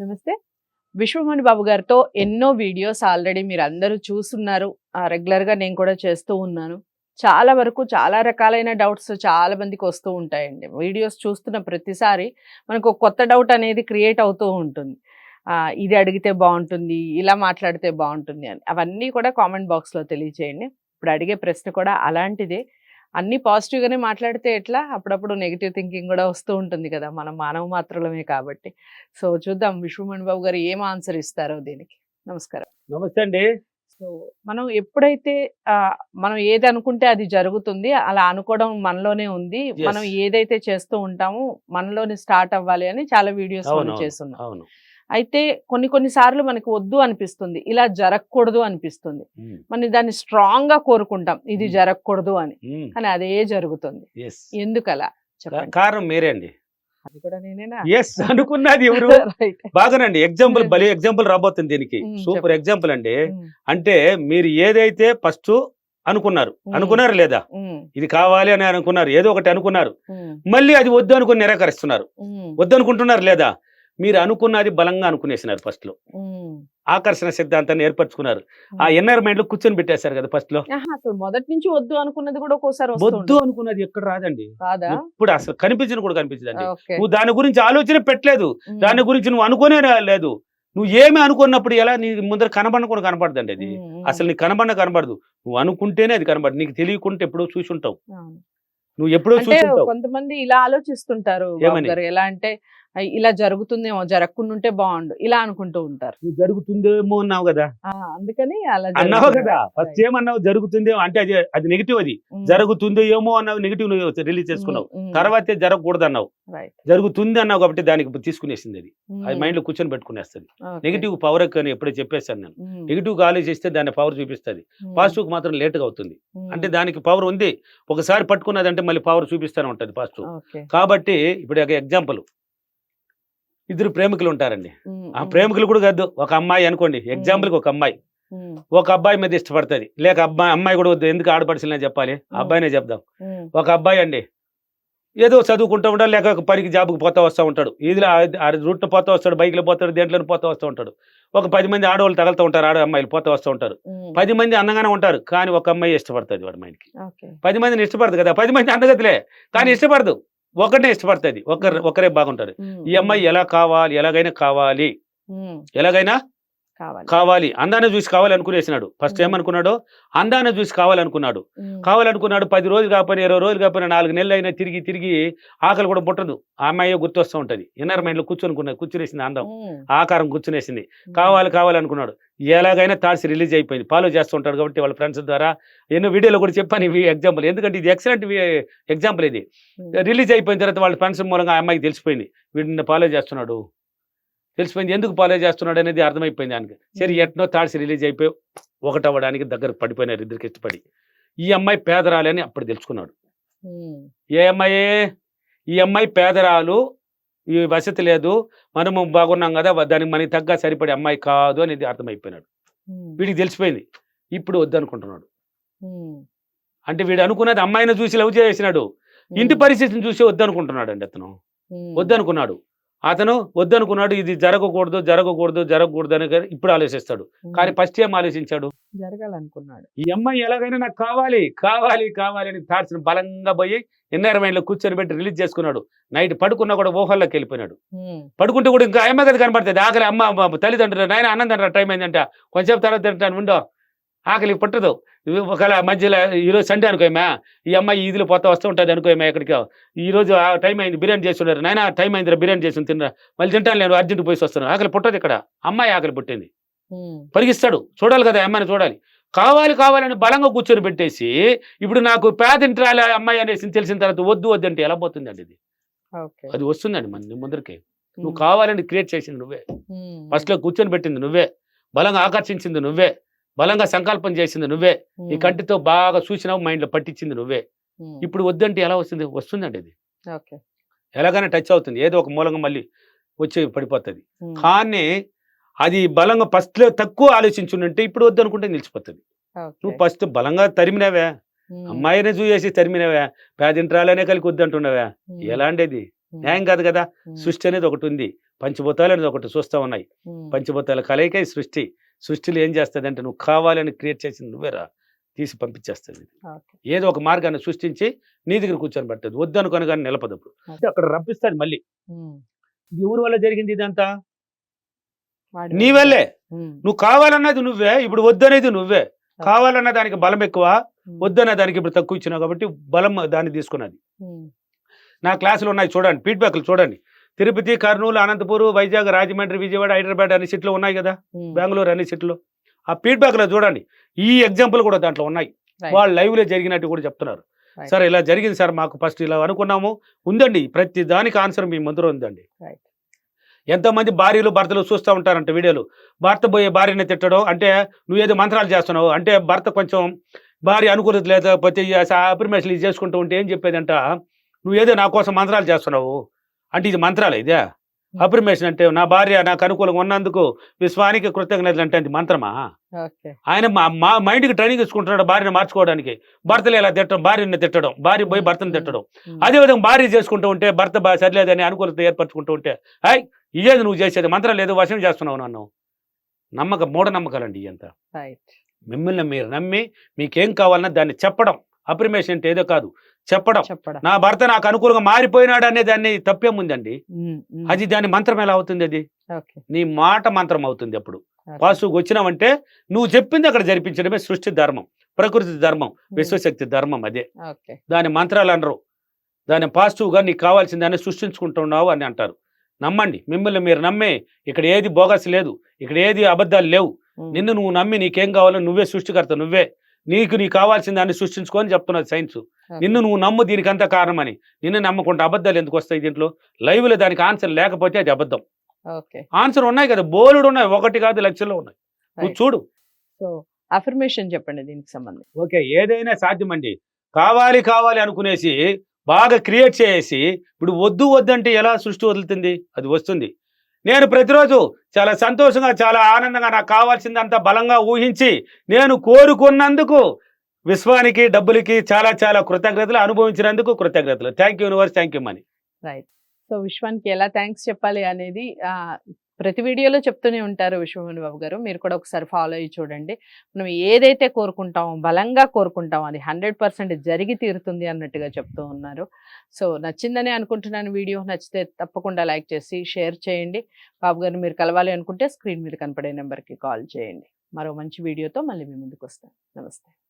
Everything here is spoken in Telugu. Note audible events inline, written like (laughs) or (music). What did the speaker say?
నమస్తే. విశ్వమణి బాబు గారితో ఎన్నో వీడియోస్ ఆల్రెడీ మీరు అందరూ చూస్తున్నారు రెగ్యులర్గా నేను కూడా చేస్తూ ఉన్నాను. చాలా వరకు చాలా రకాలైన డౌట్స్ చాలా మందికి వస్తూ ఉంటాయండి. వీడియోస్ చూస్తున్న ప్రతిసారి మనకు కొత్త డౌట్ అనేది క్రియేట్ అవుతూ ఉంటుంది. ఇది అడిగితే బాగుంటుంది ఇలా మాట్లాడితే బాగుంటుంది అని. అవన్నీ కూడా కామెంట్ బాక్స్లో తెలియచేయండి ఇప్పుడు అడిగే ప్రశ్న కూడా అలాంటిదే. అన్ని పాజిటివ్ గానే మాట్లాడితే ఎట్లా? అప్పుడప్పుడు నెగిటివ్ థింకింగ్ కూడా వస్తూ ఉంటుంది కదా మనం మానవ మాత్రలమే కాబట్టి. సో చూద్దాం విశ్వమణి బాబు గారు ఏం ఆన్సర్ ఇస్తారో దీనికి. నమస్కారం. నమస్తే అండి. సో మనం ఎప్పుడైతే మనం ఏది అనుకుంటే అది జరుగుతుంది అలా అనుకోవడం మనలోనే ఉంది. మనం ఏదైతే చేస్తూ ఉంటామో మనలోనే స్టార్ట్ అవ్వాలి అని చాలా వీడియోస్ మనం చేస్తున్నాం. అయితే కొన్ని కొన్ని సార్లు మనకి వద్దు అనిపిస్తుంది. ఇలా జరగకూడదు అనిపిస్తుంది. మనం దాన్ని స్ట్రాంగ్గా కోరుకుంటాం. ఇది. జరగకూడదు అని. కానీ అదే జరుగుతుంది. ఎందుకలా? కారణం మీరే అండి. అది కూడా నేనేనా? ఎస్ అనుకున్నది ఎవరు? (laughs) బాగానండి. ఎగ్జాంపుల్. బలి ఎగ్జాంపుల్ రాబోతుంది దీనికి. సూపర్. ఎగ్జాంపుల్ అండి. అంటే మీరు ఏదైతే ఫస్ట్ అనుకున్నారు. అనుకున్నారు లేదా? ఇది కావాలి అని అనుకున్నారు. ఏదో ఒకటి అనుకున్నారు. మళ్ళీ అది వద్దు అనుకుని నిరాకరిస్తున్నారు. వద్దు అనుకుంటున్నారు లేదా? మీరు అనుకున్నది బలంగా అనుకునేసినారు ఫస్ట్లో. ఆకర్షణ సిద్ధాంతాన్ని ఏర్పరచుకున్నారు. ఆ ఎన్ఆర్ మైండ్లో కూర్చొని పెట్టేశారు కదా ఫస్ట్లో. మొదటి నుంచి వద్దు అనుకున్నది కూడా ఒక్కోసారి వద్దు. అనుకున్నది ఎక్కడ రాదండి. ఇప్పుడు అసలు కనిపించిన కూడా కనిపించదండి. నువ్వు దాని గురించి ఆలోచన పెట్టలేదు. దాని గురించి నువ్వు అనుకునే లేదు. నువ్వు ఏమి అనుకున్నప్పుడు ఎలా నీ ముందర కనబడిన కూడా కనపడదండి అది. అసలు నీకు కనబడిన కనబడదు. నువ్వు అనుకుంటేనే అది కనబడదు. నీకు తెలియకుంటే ఎప్పుడో చూసి ఉంటావు నువ్వు ఎప్పుడో చూసి కొంతమంది ఇలా ఆలోచిస్తుంటారు ఎలా అంటే "అయ్, ఇలా జరుగుతుందేమో జరగకుండా ఉంటే బాగుండు ఇలా అనుకుంటూ ఉంటారు. నువ్వు జరుగుతుందేమో అన్నావు కదా? అందుకని అలా అన్నావు. కదా? ఫస్ట్. ఏమన్నావు? జరుగుతుందేమో అంటే అది అది నెగిటివ్ అది. జరుగుతుందో ఏమో అన్నావు నెగిటివ్ రిలీజ్ చేసుకున్నావు. తర్వాతే జరగకూడదు అన్నావు. జరుగుతుంది అన్నావు కాబట్టి దానికి తీసుకునేసింది అది. అది మైండ్లో కూర్చొని పెట్టుకునేస్తుంది. నెగిటివ్ పవర్ అని ఎప్పుడే చెప్పేశాను నేను. నెగిటివ్గా ఆలోచిస్తే దాని పవర్ చూపిస్తుంది. పాజిటివ్ మాత్రం లేట్గా అవుతుంది. అంటే దానికి పవర్ ఉంది. ఒకసారి పట్టుకున్నదంటే మళ్ళీ పవర్ చూపిస్తూనే ఉంటుంది పాజిటివ్. కాబట్టి ఇప్పుడు ఒక ఎగ్జాంపుల్ ఇద్దరు ప్రేమికులు ఉంటారండి. ఆ ప్రేమికులు కూడా కాదు ఒక అమ్మాయి అనుకోండి. ఎగ్జాంపుల్కి ఒక అమ్మాయి. ఒక అబ్బాయి మీద ఇష్టపడుతుంది. లేక అబ్బాయి అమ్మాయి కూడా వద్దు ఎందుకు ఆడపడిసిలే చెప్పాలి? అబ్బాయినే చెప్దాం. ఒక అబ్బాయి అండి ఏదో చదువుకుంటూ ఉంటాడు లేక ఒక పనికి జాబ్కి పోతా వస్తూ ఉంటాడు. ఇది రూట్ను పోతా వస్తాడు బైక్లో పోతాడు దేంట్లో పోతా వస్తూ ఉంటాడు. ఒక పది మంది ఆడవాళ్ళు తగలుతూ ఉంటారు ఆడ అమ్మాయిలు పోతా వస్తూ ఉంటారు. పది మంది అందంగానే ఉంటారు కానీ ఒక అమ్మాయి ఇష్టపడుతుంది వాడి మైండ్కి. పది మందిని ఇష్టపడదు కదా పది మంది అందగతిలే కానీ. ఇష్టపడదు. ఒకటే ఇష్టపడుతుంది. ఒకరు ఒకరే బాగుంటారు. ఈ అమ్మాయి ఎలా కావాలి ఎలాగైనా కావాలి. ఎలాగైనా కావాలి. కావాలి. అందాన్ని చూసి కావాలి అనుకునేసినాడు ఫస్ట్. ఏమనుకున్నాడు? అందాన్ని చూసి కావాలనుకున్నాడు. కావాలనుకున్నాడు పది రోజులు కాకపోయినా ఇరవై రోజులు కాకపోయినా నాలుగు నెలలు అయినా తిరిగి తిరిగి ఆకలి కూడా పుట్టదు. ఆ అమ్మాయి గుర్తొస్తూ ఉంటది. ఇన్నర్ మైండ్లో కూర్చొని కూర్చునేసింది అందం. ఆకారం కూర్చునేసింది కావాలి కావాలనుకున్నాడు. ఎలాగైనా థాట్స్ రిలీజ్ అయిపోయింది. ఫాలో చేస్తూ ఉంటాడు కాబట్టి వాళ్ళ ఫ్రెండ్స్ ద్వారా ఎన్నో వీడియోలో కూడా చెప్పాను ఇవి ఎగ్జాంపుల్. ఎందుకంటే ఇది ఎక్సలెంట్ ఎగ్జాంపుల్ ఇది. రిలీజ్ అయిపోయిన తర్వాత వాళ్ళ ఫ్రెండ్స్ మూలంగా ఆ అమ్మాయికి తెలిసిపోయింది. వీడిని ఫాలో చేస్తున్నాడు. తెలిసిపోయింది. ఎందుకు ఫాలో చేస్తున్నాడు అనేది అర్థమైపోయింది ఆయనకి. సరే ఎట్నో థాట్స్ రిలీజ్ అయిపోయి ఒకటవ్వడానికి దగ్గర పడిపోయినారు ఇద్దరికి ఇష్టపడి. ఈ అమ్మాయి పేదరాలని అప్పుడు తెలుసుకున్నాడు. ఏ అమ్మాయి? ఈ అమ్మాయి పేదరాలు. ఈ వసతి లేదు. మనము బాగున్నాం కదా దానికి మనకి తగ్గ సరిపడే అమ్మాయి కాదు అనేది అర్థమైపోయినాడు. వీడికి తెలిసిపోయింది. ఇప్పుడు వద్దనుకుంటున్నాడు. అంటే వీడు అనుకున్నది అమ్మాయిని చూసి లవ్ చేసినాడు ఇంటి పరిస్థితిని చూసి వద్దనుకుంటున్నాడు అండి అతను వద్దనుకున్నాడు. అతను వద్దనుకున్నాడు ఇది జరగకూడదు జరగకూడదు జరగకూడదు అని ఇప్పుడు ఆలోచిస్తాడు. కానీ ఫస్ట్ ఏం ఆలోచించాడు? జరగాలనుకున్నాడు. ఈ అమ్మాయి ఎలాగైనా నాకు కావాలి కావాలి కావాలి అని థాట్స్ బలంగా పోయి ఎన్ఆర్మైండ్లో కూర్చొని పెట్టి రిలీజ్ చేసుకున్నాడు. నైట్ పడుకున్నా కూడా ఊహల్లోకి వెళ్ళిపోయినాడు. పడుకుంటే కూడా ఇంకా అమ్మ కదా కనపడుతుంది. ఆకలి అమ్మ తల్లిదండ్రులు నాయన అన్నం తింటారు? టైం అయిందంట. కొంచెం తర్వాత తింటాను ఉండో. ఆకలి పుట్టదు. ఒకవేళ మధ్యలో ఈరోజు సండే అనుకోమా ఈ అమ్మాయి ఈదిలో పోతా వస్తూ ఉంటుంది అనుకోమా ఎక్కడికి. ఈ రోజు ఆ టైం అయింది బిర్యానీ చేస్తున్నారు. నాయన టైం అయిందిరా బిర్యానీ చేసి తినరా. మళ్ళీ తింటాను నేను అర్జెంట్ పోయి వస్తాను. ఆకలి పుట్టదు ఇక్కడ. అమ్మాయి ఆకలి పుట్టింది. పరిగిస్తాడు చూడాలి కదా అమ్మాయిని చూడాలి. కావాలి కావాలని బలంగా కూర్చొని పెట్టేసి ఇప్పుడు నాకు పేదింటాలి అమ్మాయి అనేసి తెలిసిన తర్వాత వద్దు వద్దు అంటే ఎలా పోతుందండి ఇది? అది వస్తుందండి మన ముందరికి. నువ్వు కావాలని క్రియేట్ చేసింది నువ్వే. ఉమ్, ఫస్ట్లో కూర్చొని పెట్టింది నువ్వే. బలంగా ఆకర్షించింది నువ్వే. బలంగా సంకల్పం చేసింది నువ్వే. ఈ ఉమ్, కంటితో బాగా చూసినావు మైండ్లో పట్టించింది నువ్వే. ఉమ్, ఇప్పుడు వద్దంటే ఎలా వస్తుంది? వస్తుందండి ఇది. ఎలాగైనా టచ్ అవుతుంది. ఏదో ఒక మూలంగా మళ్ళీ వచ్చి పడిపోతుంది. ఉమ్, కానీ అది బలంగా ఫస్ట్లో తక్కువ ఆలోచించుంటే ఇప్పుడు వద్దనుకుంటే నిలిచిపోతుంది. ఓకే, నువ్వు ఫస్ట్ బలంగా తరిమినావే. అమ్మాయిని చూసేసి తరిమినవే. పేదింట్రాలనే కలిగి వద్దంటున్నావే. ఎలాంటిది? న్యాయం కాదు కదా. సృష్టి అనేది ఒకటి ఉంది. పంచభూతాలు అనేది ఒకటి చూస్తూ ఉన్నాయి. పంచభూతాల కలయిక సృష్టి. సృష్టిలో ఏం చేస్తుంది అంటే నువ్వు కావాలని క్రియేట్ చేసింది నువ్వేరా తీసి పంపించేస్తుంది ఏదో ఒక మార్గాన్ని సృష్టించి నీ దగ్గర కూర్చొని పడుతుంది వద్దనుకొని కానీ నిలపదు అప్పుడు. Okay. అక్కడ రప్పిస్తాడు మళ్ళీ. ఎవరి వల్ల జరిగింది ఇదంతా? నీ వల్ల. నువ్వు కావాలన్నది నువ్వే ఇప్పుడు వద్దనేది నువ్వే. కావాలన్న దానికి బలం ఎక్కువ వద్దన్న దానికి ఇప్పుడు తక్కువ ఇచ్చినావు కాబట్టి బలం దాన్ని తీసుకున్నది. నా క్లాసులు ఉన్నాయి చూడండి ఫీడ్బ్యాక్లు చూడండి. తిరుపతి కర్నూలు అనంతపూర్ వైజాగ్ రాజమండ్రి విజయవాడ హైదరాబాద్ అన్ని సిట్లు ఉన్నాయి కదా? బెంగళూరు అన్ని సిట్లు. ఆ ఫీడ్బ్యాక్లో చూడండి. ఈ ఎగ్జాంపుల్ కూడా దాంట్లో ఉన్నాయి. వాళ్ళు లైవ్లో జరిగినట్టు కూడా చెప్తున్నారు. సార్ ఇలా జరిగింది సార్ మాకు ఫస్ట్ ఇలా అనుకున్నాము. ఉందండి ప్రతి దానికి ఆన్సర్ మీ ముందర ఉందండి. ఎంతమంది భార్యలు భర్తలు చూస్తూ ఉంటారంట వీడియోలు. భర్త పోయే భార్యని తిట్టడం అంటే నువ్వేదో మంత్రాలు చేస్తున్నావు అంటే భర్త కొంచెం భార్య అనుకూలత లేకపోతే అప్రిమేషన్ ఇది చేసుకుంటూ ఉంటే ఏం చెప్పేదంట? నువ్వేదో నా కోసం మంత్రాలు చేస్తున్నావు. అంటే ఇది మంత్రాలు ఇదే? అప్రిమేషన్ అంటే నా భార్య నాకు అనుకూలంగా ఉన్నందుకు విశ్వానికి కృతజ్ఞతలు అంటే అది మంత్రమా? ఆయన మా మా మైండ్కి ట్రైనింగ్ ఇచ్చుకుంటున్నాడు భార్యను మార్చుకోవడానికి. భర్తలు ఇలా తిట్టడం భార్యని తిట్టడం భార్య పోయి భర్తను తిట్టడం. అదేవిధంగా భార్య చేసుకుంటూ ఉంటే భర్త సరిలేదని అనుకూలత ఏర్పరచుకుంటూ ఉంటే హాయ్ ఇదేది నువ్వు చేసేది? మంత్రం లేదు వశం చేస్తున్నావు నన్ను. నమ్మక మూఢనమ్మకాలండి రైట్ మిమ్మల్ని మీరు నమ్మి మీకేం కావాలన్నా దాన్ని చెప్పడం. అప్రిమేషన్ అంటే ఏదో కాదు. చెప్పడం. చెప్పడం. నా భర్త నాకు అనుకూలంగా మారిపోయినాడు అనే దాన్ని తప్పేముందండి అది దాని మంత్రం ఎలా అవుతుంది అది? నీ మాట మంత్రం అవుతుంది అప్పుడు. పాసుకు వచ్చినావంటే నువ్వు చెప్పింది అక్కడ జరిపించడమే సృష్టి ధర్మం ప్రకృతి ధర్మం విశ్వశక్తి ధర్మం అదే. దాని మంత్రాలు అనరు. దాని పాజిటివ్గా నీకు కావాల్సిన దాన్ని సృష్టించుకుంటున్నావు అని అంటారు. నమ్మండి. మిమ్మల్ని మీరు నమ్మే ఇక్కడ ఏది బోగస్ లేదు. ఇక్కడ ఏది అబద్ధాలు లేవు. నిన్ను నువ్వు నమ్మి నీకేం కావాలో నువ్వే సృష్టికర్త నువ్వే. నీకు నీకు కావాల్సిన దాన్ని సృష్టించుకొని చెప్తున్నది సైన్స్. నిన్ను నువ్వు నమ్ము దీనికంతా కారణమని. నిన్ను నమ్మకుండా అబద్ధాలు ఎందుకు వస్తాయి దీంట్లో? లైవ్లో దానికి ఆన్సర్ లేకపోతే అది అబద్ధం. ఆన్సర్ ఉన్నాయి కదా బోలుడు ఉన్నాయి ఒకటి కాదు లక్షల్లో ఉన్నాయి. నువ్వు. చూడు. సో అఫర్మేషన్ చెప్పండి దీనికి సంబంధించి. ఓకే ఏదైనా సాధ్యమండి. కావాలి కావాలి అనుకునేసి బాగా క్రియేట్ చేసి ఇప్పుడు వద్దు వద్దంటే ఎలా సృష్టి వదులుతుంది? అది వస్తుంది. నేను ప్రతిరోజు చాలా సంతోషంగా చాలా ఆనందంగా నాకు కావాల్సిందంతా బలంగా ఊహించి నేను కోరుకున్నందుకు విశ్వానికి డబ్బులకి చాలా చాలా కృతజ్ఞతలు అనుభవించినందుకు కృతజ్ఞతలు. Thank you universe thank you money right so విశ్వానికి ఎలా థ్యాంక్స్ చెప్పాలి అనేది ఆ, ప్రతి వీడియోలో చెప్తూనే ఉంటారు విశ్వమణి బాబు గారు. మీరు కూడా ఒకసారి ఫాలో అయ్యి చూడండి. మనం ఏదైతే కోరుకుంటామో బలంగా కోరుకుంటామో అది హండ్రెడ్ పర్సెంట్ జరిగి తీరుతుంది అన్నట్టుగా చెప్తూ ఉన్నారు. సో నచ్చిందని అనుకుంటున్నాను వీడియో. నచ్చితే తప్పకుండా లైక్ చేసి షేర్ చేయండి. బాబు గారిని మీరు కలవాలి అనుకుంటే స్క్రీన్ మీద కనపడే నెంబర్కి కాల్ చేయండి. మరో మంచి వీడియోతో మళ్ళీ మీ ముందుకు వస్తాను. నమస్తే.